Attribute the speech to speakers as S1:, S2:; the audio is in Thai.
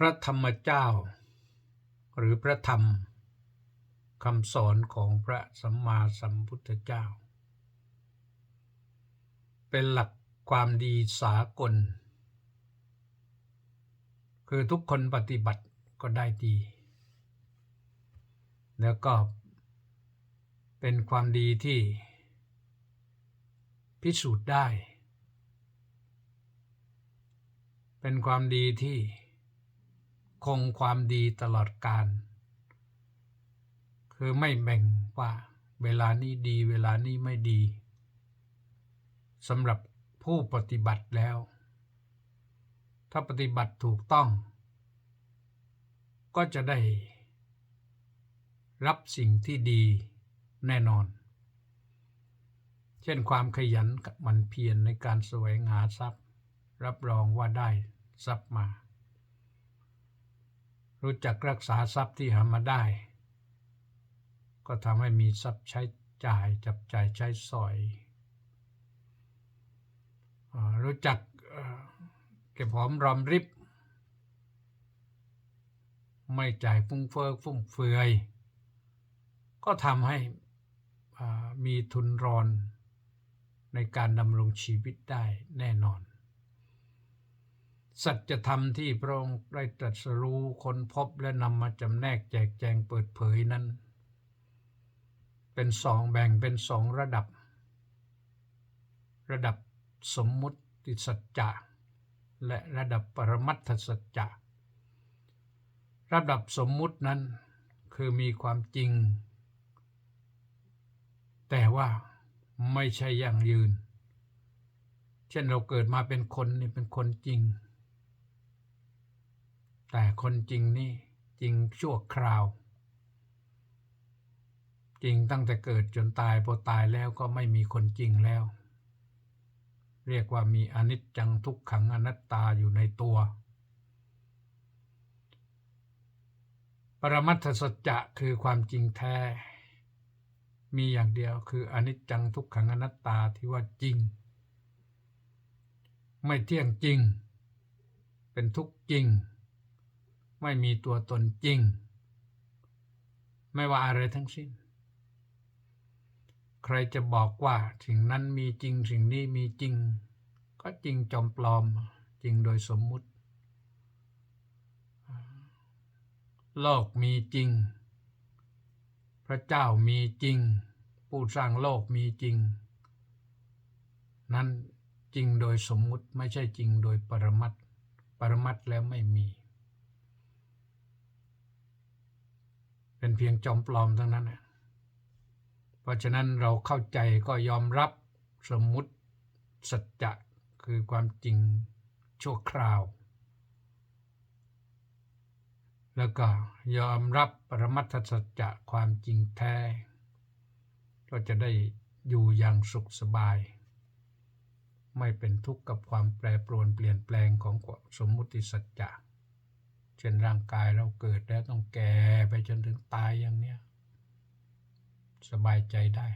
S1: พระธรรมเจ้า หรือพระธรรมคำสอนของพระสัมมาสัมพุทธเจ้า เป็นหลักความดีสากล คือทุกคนปฏิบัติก็ได้ดี แล้วก็เป็นความดีที่พิสูจน์ได้ เป็นความดีที่ คงความดีตลอดการคือไม่แบ่งว่าเวลานี้ดีเวลานี้ไม่ดีสำหรับผู้ปฏิบัติแล้ว ถ้าปฏิบัติถูกต้อง ก็จะได้ รับสิ่งที่ดีแน่นอน เช่นความขยันหมันเพียรในการแสวงหาทรัพย์ รับรองว่าได้ทรัพย์มา รู้จักรักษาทรัพย์ที่หามาได้ ก็ทำให้มีทรัพย์ใช้จ่ายจับจ่ายใช้สอย รู้จักเก็บหอมรอมริบ ไม่จ่ายฟุ้งเฟ้อฟุ่มเฟือย ก็ทำให้มีทุนรอนในการดำรงชีวิตได้แน่นอน สัจธรรมที่พระองค์ได้ตรัสรู้ค้นพบและนำมาจำแนกแจกแจงเปิดเผยนั้น เป็นสองแบ่งเป็นสองระดับ ระดับสมมุติสัจจะและระดับปรมัตถสัจจะระดับสมมุตินั้นคือมีความจริง แต่ว่าไม่ใช่อยั่งยืน เช่นเราเกิดมาเป็นคนนี่เป็นคนจริง แต่คนจริงนี่จริงชั่วคราว จริงตั้งแต่เกิดจนตายพอตายแล้วก็ไม่มีคนจริงแล้ว เรียกว่ามีอนิจจังทุกขังอนัตตาอยู่ในตัว ปรมัตถสัจจะคือความจริงแท้ มีอย่างเดียวคืออนิจจังทุกขังอนัตตาที่ว่าจริง ไม่เที่ยงจริง เป็นทุกข์จริง ไม่มีตัวตนจริง ไม่ว่าอะไรทั้งสิ้น ใครจะบอกว่าสิ่งนั้นมีจริงสิ่งนี้มีจริง ก็จริงจอมปลอมจริงโดยสมมุติ โลกมีจริง พระเจ้ามีจริง ผู้สร้างโลกมีจริง นั้นจริงโดยสมมุติไม่ใช่จริงโดยปรมัตถ์ปรมัตถ์แล้วไม่มี เป็นเพียงจอมปลอมทั้งนั้น เพราะฉะนั้นเราเข้าใจก็ยอมรับสมมุติสัจจะคือความจริงชั่วคราว แล้วก็ยอมรับปรมัตถสัจจะความจริงแท้ ก็จะได้อยู่อย่างสุขสบาย ไม่เป็นทุกข์กับความแปรปรวนเปลี่ยนแปลงของสมมุติสัจจะ เช่นร่างกายเราเกิดแล้วต้องแก่ไปจนถึงตายอย่างเนี้ย สบายใจได้